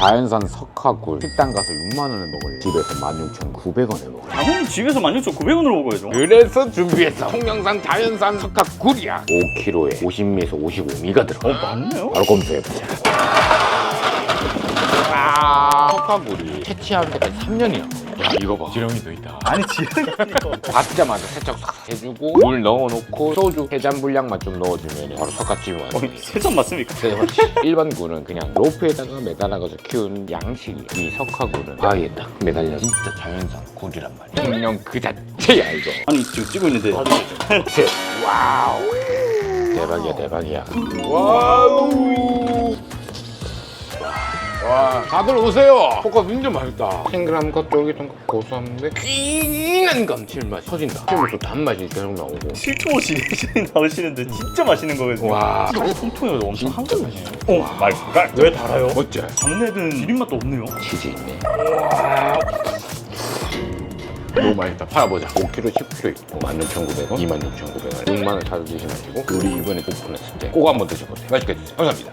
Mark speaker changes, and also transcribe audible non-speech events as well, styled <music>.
Speaker 1: 자연산 석화굴 식당 가서 6만 원에 먹을래 집에서 16,900원에 먹을래
Speaker 2: 당연히 집에서 16,900원으로 먹어야죠.
Speaker 1: 그래서 준비했어. 통영산 자연산 석화굴이야. 5kg에 50미에서 55미가 들어.
Speaker 2: 어, 맞네요?
Speaker 1: 바로 검수해보자. 아 석화굴이 채취하는 데까지 3년이야 야 이거 봐. 지렁이도 있다.
Speaker 2: 아니, 지금
Speaker 1: 받자마자 <laughs> 세척 싹 해주고 물 넣어놓고 소주 해잔 분량만 좀 넣어주면 바로 석가찜 완성
Speaker 2: 세점 맞습니까?
Speaker 1: 일반 굴은 그냥 로프에다가 매달아서 키운 양식이 이 석화굴은 바위에 딱 매달려 진짜 자연산 굴이란 말이야. 생명 그 자체야 이거.
Speaker 2: 아니, 지금 찍고 있는데. <laughs>
Speaker 1: 와우. 대박이야 대박이야. 와우. 와 다들 오세요. 포카 진짜 맛있다. 탱글한 것 쫄깃한 것 고소한데? 진한 감칠맛 터진다. 또 단맛이 계속 나오고.
Speaker 2: 실투옷이 나오시는데 진짜 맛있는 거거든요.
Speaker 1: 와.
Speaker 2: 통통해서 엄청 한글 맛이에요. 어, 맛있을까? 왜 달아요?
Speaker 1: 멋져
Speaker 2: 장내든 비린맛도 없네요.
Speaker 1: 치즈 있네. 너무 맛있다. 팔아보자. 5kg 10kg 있고. 16,900원? 26,900원. 6만 원 사서 드시면 되고. 우리 이번에 오픈했을 때 꼭 한번 드셔보세요. 맛있게 드세요. 감사합니다